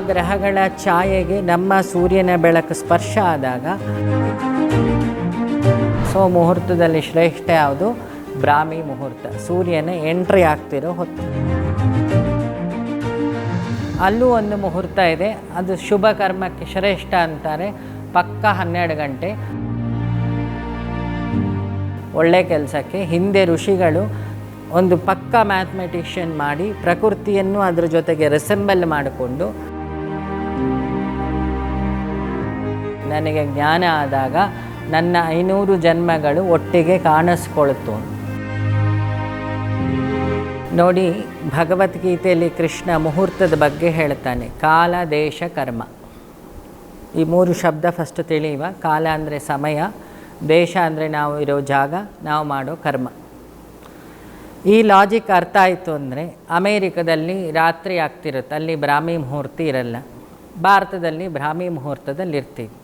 ಗ್ರಹಗಳ ಛಾಯೆಗೆ ನಮ್ಮ ಸೂರ್ಯನ ಬೆಳಕು ಸ್ಪರ್ಶ ಆದಾಗ ಸೊ ಮುಹೂರ್ತದಲ್ಲಿ ಶ್ರೇಷ್ಠ ಯಾವುದು? ಬ್ರಾಹ್ಮಿ ಮುಹೂರ್ತ. ಸೂರ್ಯನ ಎಂಟ್ರಿ ಆಗ್ತಿರೋ ಹೊತ್ತು. ಅಲ್ಲೂ ಒಂದು ಮುಹೂರ್ತ ಇದೆ. ಅದು ಶುಭ ಕರ್ಮಕ್ಕೆ ಶ್ರೇಷ್ಠ ಅಂತಾರೆ. ಪಕ್ಕ ಹನ್ನೆರಡು ಗಂಟೆ. ಒಳ್ಳೆ ಕೆಲಸಕ್ಕೆ. ಹಿಂದೆ ಋಷಿಗಳು ಒಂದು ಪಕ್ಕ ಮ್ಯಾಥಮೆಟಿಷಿಯನ್ ಮಾಡಿ ಪ್ರಕೃತಿಯನ್ನು ಅದರ ಜೊತೆಗೆ ರೆಸೆಂಬಲ್ ಮಾಡಿಕೊಂಡು ನನಗೆ ಜ್ಞಾನ ಆದಾಗ ನನ್ನ ಐನೂರು ಜನ್ಮಗಳು ಒಟ್ಟಿಗೆ ಕಾಣಿಸ್ಕೊಳ್ತು. ನೋಡಿ, ಭಗವದ್ಗೀತೆಯಲ್ಲಿ ಕೃಷ್ಣ ಮುಹೂರ್ತದ ಬಗ್ಗೆ ಹೇಳ್ತಾನೆ, ಕಾಲ, ದೇಶ, ಕರ್ಮ. ಈ ಮೂರು ಶಬ್ದ ಫಸ್ಟ್ ತಿಳಿಯುವ, ಕಾಲ ಅಂದರೆ ಸಮಯ, ದೇಶ ಅಂದರೆ ನಾವು ಇರೋ ಜಾಗ, ನಾವು ಮಾಡೋ ಕರ್ಮ. ಈ ಲಾಜಿಕ್ ಅರ್ಥ ಆಯಿತು ಅಂದರೆ, ಅಮೇರಿಕದಲ್ಲಿ ರಾತ್ರಿ ಆಗ್ತಿರುತ್ತೆ, ಅಲ್ಲಿ ಬ್ರಾಹ್ಮಿ ಮುಹೂರ್ತಿ ಇರಲ್ಲ. ಭಾರತದಲ್ಲಿ ಬ್ರಾಹ್ಮಿ ಮುಹೂರ್ತದಲ್ಲಿ ಇರ್ತೀವಿ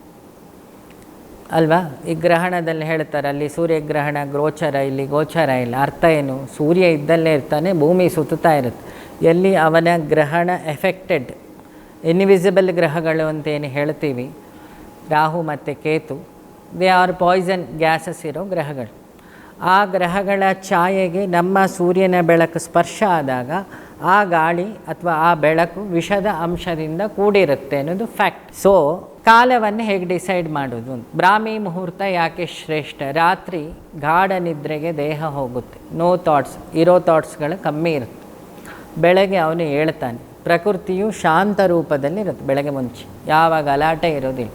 ಅಲ್ವಾ? ಈ ಗ್ರಹಣದಲ್ಲಿ ಹೇಳ್ತಾರೆ, ಅಲ್ಲಿ ಸೂರ್ಯಗ್ರಹಣ, ಗೋಚರ, ಇಲ್ಲಿ ಗೋಚರ ಇಲ್ಲ. ಅರ್ಥ ಏನು? ಸೂರ್ಯ ಇದ್ದಲ್ಲೇ ಇರ್ತಾನೆ, ಭೂಮಿ ಸುತ್ತುತ್ತಾ ಇರುತ್ತೆ. ಎಲ್ಲಿ ಅವನ ಗ್ರಹಣ ಎಫೆಕ್ಟೆಡ್? ಇನ್ವಿಸಿಬಲ್ ಗ್ರಹಗಳು ಅಂತ ಏನು ಹೇಳ್ತೀವಿ? ರಾಹು ಮತ್ತು Ketu, they are poison gases ಇರೋ ಗ್ರಹಗಳು. ಆ ಗ್ರಹಗಳ ಛಾಯೆಗೆ ನಮ್ಮ ಸೂರ್ಯನ ಬೆಳಕು ಸ್ಪರ್ಶ ಆದಾಗ ಆ ಗಾಳಿ ಅಥವಾ ಆ ಬೆಳಕು ವಿಷದ ಅಂಶದಿಂದ ಕೂಡಿರುತ್ತೆ ಅನ್ನೋದು ಫ್ಯಾಕ್ಟ್. ಸೊ ಕಾಲವನ್ನು ಹೇಗೆ ಡಿಸೈಡ್ ಮಾಡೋದು? ಬ್ರಾಹ್ಮಿ ಮುಹೂರ್ತ ಯಾಕೆ ಶ್ರೇಷ್ಠ? ರಾತ್ರಿ ಗಾಢ ನಿದ್ರೆಗೆ ದೇಹ ಹೋಗುತ್ತೆ. ನೋ ಥಾಟ್ಸ್ ಇರೋ ಥಾಟ್ಸ್ಗಳು ಕಮ್ಮಿ ಇರುತ್ತೆ. ಬೆಳಗ್ಗೆ ಅವನು ಹೇಳ್ತಾನೆ, ಪ್ರಕೃತಿಯು ಶಾಂತ ರೂಪದಲ್ಲಿ ಇರುತ್ತೆ ಬೆಳಗ್ಗೆ ಮುಂಚೆ. ಯಾವಾಗ ಗಲಾಟೆ ಇರೋದಿಲ್ಲ.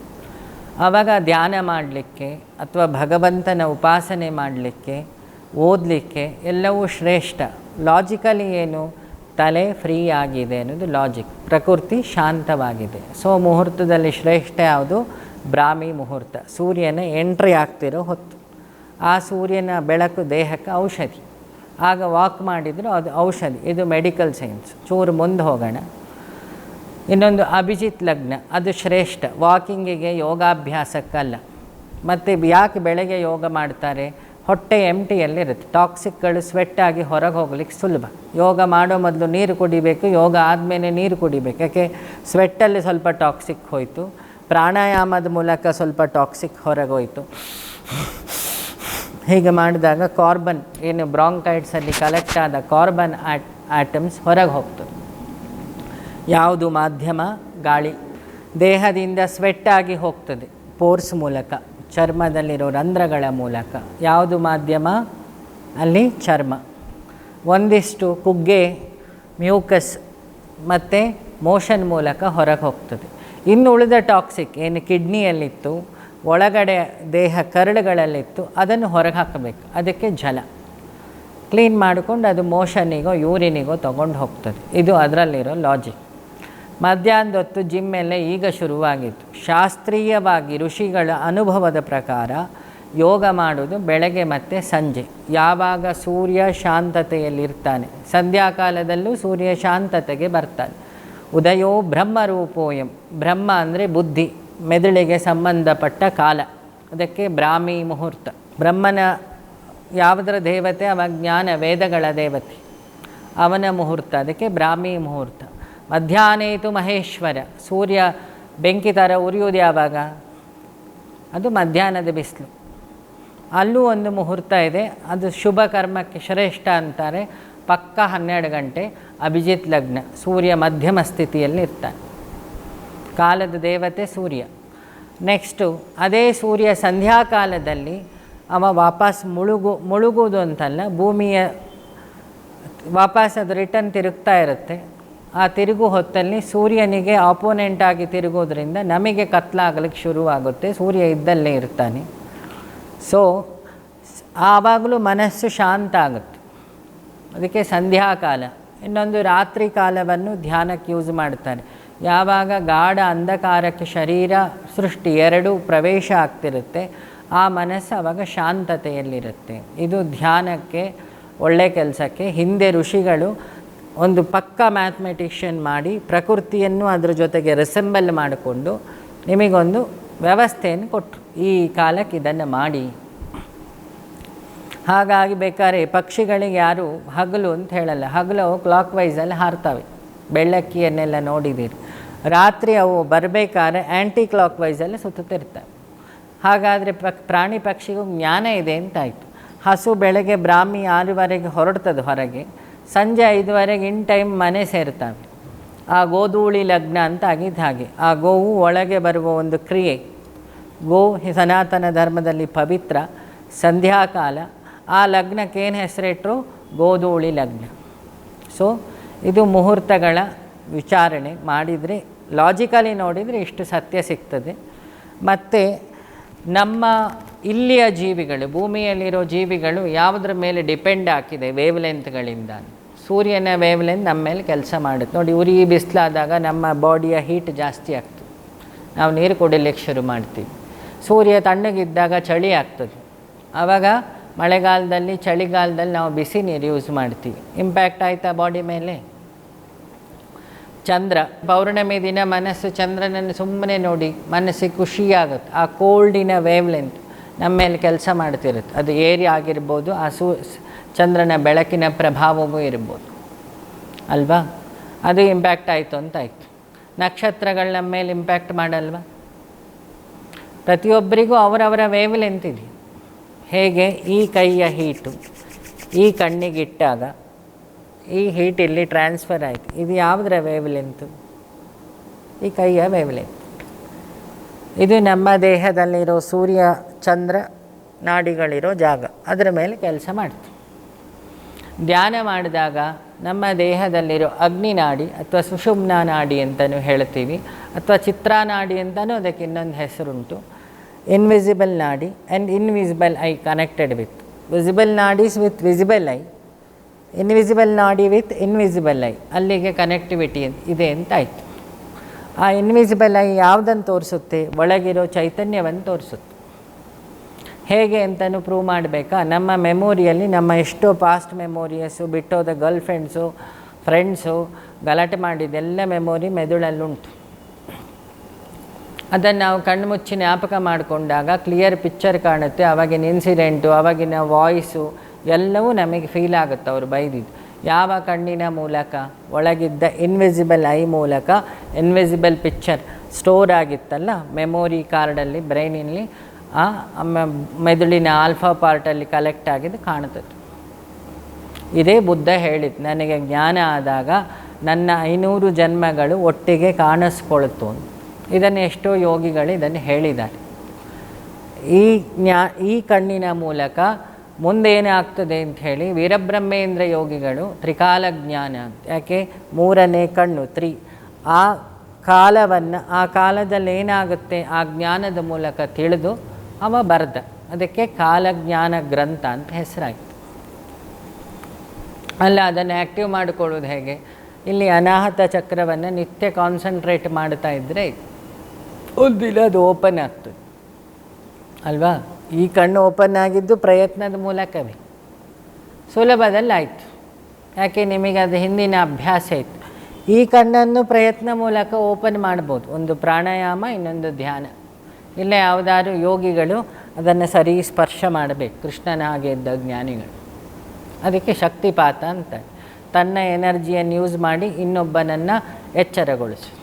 ಆವಾಗ ಧ್ಯಾನ ಮಾಡಲಿಕ್ಕೆ ಅಥವಾ ಭಗವಂತನ ಉಪಾಸನೆ ಮಾಡಲಿಕ್ಕೆ, ಓದಲಿಕ್ಕೆ ಎಲ್ಲವೂ ಶ್ರೇಷ್ಠ. ಲಾಜಿಕಲಿ ಏನು? ತಲೆ ಫ್ರೀ ಆಗಿದೆ ಅನ್ನೋದು ಲಾಜಿಕ್ ಪ್ರಕೃತಿ ಶಾಂತವಾಗಿದೆ. ಸೊ ಮುಹೂರ್ತದಲ್ಲಿ ಶ್ರೇಷ್ಠ ಯಾವುದು? ಬ್ರಾಹ್ಮಿ ಮುಹೂರ್ತ. ಸೂರ್ಯನ ಎಂಟ್ರಿ ಆಗ್ತಿರೋ ಹೊತ್ತು. ಆ ಸೂರ್ಯನ ಬೆಳಕು ದೇಹಕ್ಕೆ ಔಷಧಿ. ಆಗ ವಾಕ್ ಮಾಡಿದರೂ ಅದು ಔಷಧಿ. ಇದು ಮೆಡಿಕಲ್ ಸೈನ್ಸ್ ಚೂರು ಮುಂದೆ ಹೋಗೋಣ. ಇನ್ನೊಂದು ಅಭಿಜಿತ್ ಲಗ್ನ. ಅದು ಶ್ರೇಷ್ಠ. ವಾಕಿಂಗಿಗೆ ಯೋಗಾಭ್ಯಾಸಕ್ಕಲ್ಲ. ಮತ್ತು ಯಾಕೆ ಬೆಳಗ್ಗೆ ಯೋಗ ಮಾಡ್ತಾರೆ? ಹೊಟ್ಟೆ ಎಂಟಿಯಲ್ಲಿರುತ್ತೆ ಟಾಕ್ಸಿಕ್ಗಳು ಸ್ವೆಟ್ಟಾಗಿ ಹೊರಗೆ ಹೋಗ್ಲಿಕ್ಕೆ ಸುಲಭ. ಯೋಗ ಮಾಡೋ ಮೊದಲು ನೀರು ಕುಡಿಬೇಕು, ಯೋಗ ಆದಮೇಲೆ ನೀರು ಕುಡಿಬೇಕು. ಯಾಕೆ? ಸ್ವೆಟ್ಟಲ್ಲಿ ಸ್ವಲ್ಪ ಟಾಕ್ಸಿಕ್ ಹೋಯಿತು. ಪ್ರಾಣಾಯಾಮದ ಮೂಲಕ ಸ್ವಲ್ಪ ಟಾಕ್ಸಿಕ್ ಹೊರಗೆ ಹೋಯಿತು. ಹೀಗೆ ಮಾಡಿದಾಗ ಕಾರ್ಬನ್ ಏನು ಬ್ರಾಂಕೈಟ್ಸಲ್ಲಿ ಕಲೆಕ್ಟ್ ಆದ ಕಾರ್ಬನ್ ಆಟ್ ಆಟಮ್ಸ್ ಹೊರಗೆ ಹೋಗ್ತದೆ ಯಾವುದು ಮಾಧ್ಯಮ? ಗಾಳಿ. ದೇಹದಿಂದ ಸ್ವೆಟ್ಟಾಗಿ ಹೋಗ್ತದೆ. ಪೋರ್ಸ್ ಮೂಲಕ. ಚರ್ಮದಲ್ಲಿರೋ ರಂಧ್ರಗಳ ಮೂಲಕ. ಯಾವುದು ಮಾಧ್ಯಮ? ಅಲ್ಲಿ ಚರ್ಮ. ಒಂದಿಷ್ಟು ಕುಗ್ಗೆ, ಮ್ಯೂಕಸ್ ಮತ್ತು ಮೋಷನ್ ಮೂಲಕ ಹೊರಗೆ ಹೋಗ್ತದೆ. ಇನ್ನು ಉಳಿದ ಟಾಕ್ಸಿಕ್, ಏನು ಕಿಡ್ನಿಯಲ್ಲಿತ್ತು, ಒಳಗಡೆ ದೇಹ ಕರಳುಗಳಲ್ಲಿತ್ತು, ಅದನ್ನು ಹೊರಗೆ ಹಾಕಬೇಕು. ಅದಕ್ಕೆ ಜಲ. ಕ್ಲೀನ್ ಮಾಡಿಕೊಂಡು ಅದು ಮೋಷನಿಗೋ, ಯೂರಿನಿಗೋ ತೊಗೊಂಡು ಹೋಗ್ತದೆ. ಇದು ಅದರಲ್ಲಿರೋ ಲಾಜಿಕ್ ಮಧ್ಯಾಹ್ನದ ಹೊತ್ತು ಜಿಮ್ ಈಗ ಶುರುವಾಗಿತ್ತು. ಶಾಸ್ತ್ರೀಯವಾಗಿ ಋಷಿಗಳ ಅನುಭವದ ಪ್ರಕಾರ ಯೋಗ ಮಾಡೋದು ಬೆಳಗ್ಗೆ ಮತ್ತು ಸಂಜೆ. ಯಾವಾಗ ಸೂರ್ಯ ಶಾಂತತೆಯಲ್ಲಿರ್ತಾನೆ, ಸಂಧ್ಯಾಕಾಲದಲ್ಲೂ ಸೂರ್ಯ ಶಾಂತತೆಗೆ ಬರ್ತಾನೆ. ಉದಯೋ ಬ್ರಹ್ಮರೂಪೋಯಂ. ಬ್ರಹ್ಮ ಅಂದರೆ ಬುದ್ಧಿ, ಮೆದುಳಿಗೆ ಸಂಬಂಧಪಟ್ಟ ಕಾಲ. ಅದಕ್ಕೆ ಬ್ರಾಹ್ಮಿ ಮುಹೂರ್ತ. ಬ್ರಹ್ಮನ ಯಾವುದರ ದೇವತೆ? ಅವ ಜ್ಞಾನ ವೇದಗಳ ದೇವತೆ. ಅವನ ಮುಹೂರ್ತ, ಅದಕ್ಕೆ ಬ್ರಾಹ್ಮಿ ಮುಹೂರ್ತ. ಮಧ್ಯಾಹ್ನೇತು ಮಹೇಶ್ವರ, ಸೂರ್ಯ ಬೆಂಕಿ ಥರ ಉರಿಯೋದು ಯಾವಾಗ ಅದು ಮಧ್ಯಾಹ್ನದ ಬಿಸಿಲು. ಅಲ್ಲೂ ಒಂದು ಮುಹೂರ್ತ ಇದೆ, ಅದು ಶುಭ ಕರ್ಮಕ್ಕೆ ಶ್ರೇಷ್ಠ ಅಂತಾರೆ. ಪಕ್ಕ ಹನ್ನೆರಡು ಗಂಟೆ ಅಭಿಜಿತ್ ಲಗ್ನ, ಸೂರ್ಯ ಮಧ್ಯಮ ಸ್ಥಿತಿಯಲ್ಲಿ ಇರ್ತಾನೆ. ಕಾಲದ ದೇವತೆ ಸೂರ್ಯ. ನೆಕ್ಸ್ಟು, ಅದೇ ಸೂರ್ಯ ಸಂಧ್ಯಾಕಾಲದಲ್ಲಿ ಅವ ವಾಪಸ್ ಮುಳುಗು, ಮುಳುಗುವುದು ಅಂತಲ್ಲ, ಭೂಮಿಯ ವಾಪಸ್ ಅದು ರಿಟರ್ನ್ ತಿರುಗ್ತಾ ಇರುತ್ತೆ. ಆ ತಿರುಗು ಹೊತ್ತಲ್ಲಿ ಸೂರ್ಯನಿಗೆ ಆಪೋನೆಂಟ್ ಆಗಿ ತಿರುಗೋದ್ರಿಂದ ನಮಗೆ ಕತ್ಲಾಗಲಿಕ್ಕೆ ಶುರುವಾಗುತ್ತೆ. ಸೂರ್ಯ ಇದ್ದಲ್ಲೇ ಇರ್ತಾನೆ. ಸೊ ಆವಾಗಲೂ ಮನಸ್ಸು ಶಾಂತ ಆಗುತ್ತೆ. ಅದಕ್ಕೆ ಸಂಧ್ಯಾಕಾಲ. ಇನ್ನೊಂದು ರಾತ್ರಿ ಕಾಲವನ್ನು ಧ್ಯಾನಕ್ಕೆ ಯೂಸ್ ಮಾಡ್ತಾರೆ. ಯಾವಾಗ ಗಾಢ ಅಂಧಕಾರಕ್ಕೆ ಶರೀರ, ಸೃಷ್ಟಿ ಎರಡೂ ಪ್ರವೇಶ ಆಗ್ತಿರುತ್ತೆ. ಆ ಮನಸ್ಸು ಆವಾಗ ಶಾಂತತೆಯಲ್ಲಿರುತ್ತೆ. ಇದು ಧ್ಯಾನಕ್ಕೆ ಒಳ್ಳೆ ಕೆಲಸಕ್ಕೆ. ಹಿಂದೆ ಋಷಿಗಳು ಒಂದು ಪಕ್ಕ ಮ್ಯಾಥಮೆಟಿಷಿಯನ್ ಮಾಡಿ ಪ್ರಕೃತಿಯನ್ನು ಅದರ ಜೊತೆಗೆ ರೆಸೆಂಬಲ್ ಮಾಡಿಕೊಂಡು ನಿಮಗೊಂದು ವ್ಯವಸ್ಥೆಯನ್ನು ಕೊಟ್ಟರು ಈ ಕಾಲಕ್ಕೆ ಇದನ್ನು ಮಾಡಿ. ಹಾಗಾಗಿ ಬೇಕಾದ್ರೆ ಪಕ್ಷಿಗಳಿಗೆ ಯಾರು ಹಗಲು ಅಂತ ಹೇಳಲ್ಲ. ಹಗಲು ಅವು ಕ್ಲಾಕ್ ವೈಸಲ್ಲಿ ಹಾರ್ತವೆ. ಬೆಳ್ಳಕ್ಕಿಯನ್ನೆಲ್ಲ ನೋಡಿದ್ದೀರಿ. ರಾತ್ರಿ ಅವು ಬರಬೇಕಾದ್ರೆ ಆ್ಯಂಟಿ ಕ್ಲಾಕ್ ವೈಸಲ್ಲಿ ಸುತ್ತುತ್ತಿರ್ತವೆ. ಹಾಗಾದರೆ ಪಕ್ ಪ್ರಾಣಿ ಪಕ್ಷಿಗೂ ಜ್ಞಾನ ಇದೆ ಅಂತಾಯಿತು. ಹಸು ಬೆಳಗ್ಗೆ ಬ್ರಾಹ್ಮಿ ಆರುವರೆಗೆ ಹೊರಡ್ತದೆ ಹೊರಗೆ. ಸಂಜೆ ಐದುವರೆಗೆ ಇನ್ ಟೈಮ್ ಮನೆ ಸೇರ್ತವೆ. ಆ ಗೋಧೂಳಿ ಲಗ್ನ ಅಂತ ಆಗಿದ್ದು ಹಾಗೆ. ಆ ಗೋವು ಒಳಗೆ ಬರುವ ಒಂದು ಕ್ರಿಯೆ. ಗೋ ಸನಾತನ ಧರ್ಮದಲ್ಲಿ ಪವಿತ್ರ, ಸಂಧ್ಯಾಕಾಲ. ಆ ಲಗ್ನಕ್ಕೆ ಏನು ಹೆಸರಿಟ್ಟರು ಗೋಧೂಳಿ ಲಗ್ನ. ಸೊ ಇದು ಮುಹೂರ್ತಗಳ ವಿಚಾರಣೆ. ಮಾಡಿದರೆ ಲಾಜಿಕಲಿ ನೋಡಿದರೆ ಇಷ್ಟು ಸತ್ಯ ಸಿಗ್ತದೆ. ಮತ್ತು, ನಮ್ಮ ಇಲ್ಲಿಯ ಜೀವಿಗಳು, ಭೂಮಿಯಲ್ಲಿರೋ ಜೀವಿಗಳು ಯಾವುದ್ರ ಮೇಲೆ ಡಿಪೆಂಡ್ ಹಾಕಿದೆ ವೇವ್ ಲೆಂತ್ಗಳಿಂದ ಸೂರ್ಯನ ವೇವ್ಲೆಂತ್ ನಮ್ಮ ಮೇಲೆ ಕೆಲಸ ಮಾಡುತ್ತೆ. ನೋಡಿ, ಉರಿ ಬಿಸಿಲಾದಾಗ ನಮ್ಮ ಬಾಡಿಯ ಹೀಟ್ ಜಾಸ್ತಿ ಆಗ್ತದೆ. ನಾವು ನೀರು ಕುಡಿಲಿಕ್ಕೆ ಶುರು ಮಾಡ್ತೀವಿ. ಸೂರ್ಯ ತಣ್ಣಗಿದ್ದಾಗ ಚಳಿ ಆಗ್ತದೆ. ಆವಾಗ ಮಳೆಗಾಲದಲ್ಲಿ, ಚಳಿಗಾಲದಲ್ಲಿ ನಾವು ಬಿಸಿ ನೀರು ಯೂಸ್ ಮಾಡ್ತೀವಿ. ಇಂಪ್ಯಾಕ್ಟ್ ಆಯಿತಾ ಬಾಡಿ ಮೇಲೆ? ಚಂದ್ರ, ಪೌರ್ಣಮಿ ದಿನ ಮನಸ್ಸು ಚಂದ್ರನನ್ನು ಸುಮ್ಮನೆ ನೋಡಿ ಮನಸ್ಸಿಗೆ ಖುಷಿಯಾಗುತ್ತೆ ಆ ಕೋಲ್ಡಿನ ವೇವ್ಲೆಂತ್ ನಮ್ಮ ಮೇಲೆ ಕೆಲಸ ಮಾಡ್ತಿರುತ್ತೆ. ಅದು ಏರಿ ಆಗಿರ್ಬೋದು, ಆ ಸೂ ಚಂದ್ರನ ಬೆಳಕಿನ ಪ್ರಭಾವವೂ ಇರ್ಬೋದು. ಅಲ್ವಾ? ಅದು ಇಂಪ್ಯಾಕ್ಟ್ ಆಯಿತು ಅಂತ ಆಯಿತು. ನಕ್ಷತ್ರಗಳು ನಮ್ಮ ಮೇಲೆ ಇಂಪ್ಯಾಕ್ಟ್ ಮಾಡಲ್ವಾ? ಪ್ರತಿಯೊಬ್ಬರಿಗೂ ಅವರವರ ವೇವ್ ಇದೆ ಹೇಗೆ? ಈ ಕೈಯ ಹೀಟು ಈ ಕಣ್ಣಿಗಿಟ್ಟಾಗ ಈ ಹೀಟ್ ಇಲ್ಲಿ ಟ್ರಾನ್ಸ್ಫರ್ ಆಯಿತು. ಇದು ಯಾವುದರ ವೇವ್ ಲೆಂತು ಈ ಕೈಯ ವೇವ್ ಲೆಂತ್ ಇದು ನಮ್ಮ ದೇಹದಲ್ಲಿರೋ ಸೂರ್ಯ, ಚಂದ್ರ, ನಾಡಿಗಳಿರೋ ಜಾಗ. ಅದರ ಮೇಲೆ ಕೆಲಸ ಮಾಡ್ತೀವಿ ಧ್ಯಾನ ಮಾಡಿದಾಗ ನಮ್ಮ ದೇಹದಲ್ಲಿರೋ ಅಗ್ನಿನಾಡಿ ಅಥವಾ ಸುಷುಮ್ನ ನಾಡಿ ಅಂತಲೂ ಹೇಳ್ತೀವಿ, ಅಥವಾ ಚಿತ್ರಾನಾಡಿ ಅಂತಲೂ ಅದಕ್ಕೆ ಇನ್ನೊಂದು ಹೆಸರುಂಟು. Invisible nadi and invisible eye connected with visible nadis with visible eye invisible nadi with invisible eye ಅಲ್ಲಿಗೆ ಕನೆಕ್ಟಿವಿಟಿ ಇದೆ ಅಂತ ಆಯಿತು ಆ ಇನ್ವಿಸಿಬಲ್ ಐ ಯಾವುದನ್ನು ತೋರಿಸುತ್ತೆ? ಒಳಗಿರೋ ಚೈತನ್ಯವನ್ನು ತೋರಿಸುತ್ತೆ. ಹೇಗೆ ಅಂತಲೂ ಪ್ರೂವ್ ಮಾಡಬೇಕಾ? ನಮ್ಮ ಮೆಮೊರಿಯಲ್ಲಿ ನಮ್ಮ ಎಷ್ಟೋ ಪಾಸ್ಟ್ ಮೆಮೊರಿಯಸ್ಸು ಬಿಟ್ಟೋದ ಗರ್ಲ್ ಫ್ರೆಂಡ್ಸು ಫ್ರೆಂಡ್ಸು ಗಲಾಟೆ ಮಾಡಿದ್ದೆಲ್ಲ ಮೆಮೊರಿ ಮೆದುಳಲ್ಲುಂಟು ಅದನ್ನು ನಾವು ಕಣ್ಮುಚ್ಚಿ ಜ್ಞಾಪಕ ಮಾಡಿಕೊಂಡಾಗ ಕ್ಲಿಯರ್ ಪಿಕ್ಚರ್ ಕಾಣುತ್ತೆ. ಅವಾಗಿನ ಇನ್ಸಿಡೆಂಟು ಅವಾಗಿನ ವಾಯ್ಸು ಎಲ್ಲವೂ ನಮಗೆ ಫೀಲ್ ಆಗುತ್ತೆ ಅವರು ಬೈದಿದ್ದು. ಯಾವ ಕಣ್ಣಿನ ಮೂಲಕ? ಒಳಗಿದ್ದ ಇನ್ವಿಸಿಬಲ್ ಐ ಮೂಲಕ. ಇನ್ವಿಸಿಬಲ್ ಪಿಕ್ಚರ್ ಸ್ಟೋರ್ ಆಗಿತ್ತಲ್ಲ? ಮೆಮೊರಿ ಕಾರ್ಡಲ್ಲಿ ಬ್ರೈನಿನಲ್ಲಿ ಆ ಮೆದುಳಿನ ಆಲ್ಫಾ ಪಾರ್ಟಲ್ಲಿ ಕಲೆಕ್ಟ್ ಆಗಿದ್ದು ಕಾಣುತ್ತದೆ. ಇದೇ ಬುದ್ಧ ಹೇಳಿದ್ದು ನನಗೆ ಜ್ಞಾನ ಆದಾಗ ನನ್ನ ಐನೂರು ಜನ್ಮಗಳು ಒಟ್ಟಿಗೆ ಕಾಣಿಸ್ಕೊಳ್ತು ಇದನ್ನು ಎಷ್ಟೋ ಯೋಗಿಗಳು ಇದನ್ನು ಹೇಳಿದ್ದಾರೆ. ಈ ಜ್ಞಾ, ಈ ಕಣ್ಣಿನ ಮೂಲಕ ಮುಂದೇನಾಗ್ತದೆ ಅಂತ ಹೇಳಿ ವೀರಬ್ರಹ್ಮೇಂದ್ರ ಯೋಗಿಗಳು ತ್ರಿಕಾಲ ಜ್ಞಾನ ಯಾಕೆ? ಮೂರನೇ ಕಣ್ಣು, ತ್ರಿ. ಆ ಕಾಲವನ್ನು, ಆ ಕಾಲದಲ್ಲಿ ಏನಾಗುತ್ತೆ? ಆ ಜ್ಞಾನದ ಮೂಲಕ ತಿಳಿದು ಅವ ಬರೆದ. ಅದಕ್ಕೆ ಕಾಲಜ್ಞಾನ ಗ್ರಂಥ ಅಂತ ಹೆಸರಾಯಿತು. ಅಲ್ಲ, ಅದನ್ನು ಆ್ಯಕ್ಟಿವ್ ಮಾಡಿಕೊಳ್ಳೋದು ಹೇಗೆ? ಇಲ್ಲಿ ಅನಾಹತ ಚಕ್ರವನ್ನು ನಿತ್ಯ ಕಾನ್ಸಂಟ್ರೇಟ್ ಮಾಡ್ತಾ ಇದ್ದರೆ ಒಂದಿನ ಅದು ಓಪನ್ ಆಗ್ತದೆ. ಅಲ್ವಾ? ಈ ಕಣ್ಣು ಓಪನ್ ಆಗಿದ್ದು ಪ್ರಯತ್ನದ ಮೂಲಕವೇ. ಸುಲಭದಲ್ಲಿ ಆಯಿತು ಯಾಕೆ? ನಿಮಗೆ ಅದು ಹಿಂದಿನ ಅಭ್ಯಾಸ ಇತ್ತು. ಈ ಕಣ್ಣನ್ನು ಪ್ರಯತ್ನ ಮೂಲಕ ಓಪನ್ ಮಾಡ್ಬೋದು. ಒಂದು ಪ್ರಾಣಾಯಾಮ, ಇನ್ನೊಂದು ಧ್ಯಾನ. ಇಲ್ಲ ಯಾವುದಾದ್ರೂ ಯೋಗಿಗಳು ಅದನ್ನು ಸರಿ ಸ್ಪರ್ಶ ಮಾಡಬೇಕು. ಕೃಷ್ಣನ ಹಾಗೆ ಇದ್ದ ಜ್ಞಾನಿಗಳು. ಅದಕ್ಕೆ ಶಕ್ತಿಪಾತ ಅಂತ ತನ್ನ ಎನರ್ಜಿಯನ್ನು ಯೂಸ್ ಮಾಡಿ ಇನ್ನೊಬ್ಬನನ್ನು ಎಚ್ಚರಗೊಳಿಸು.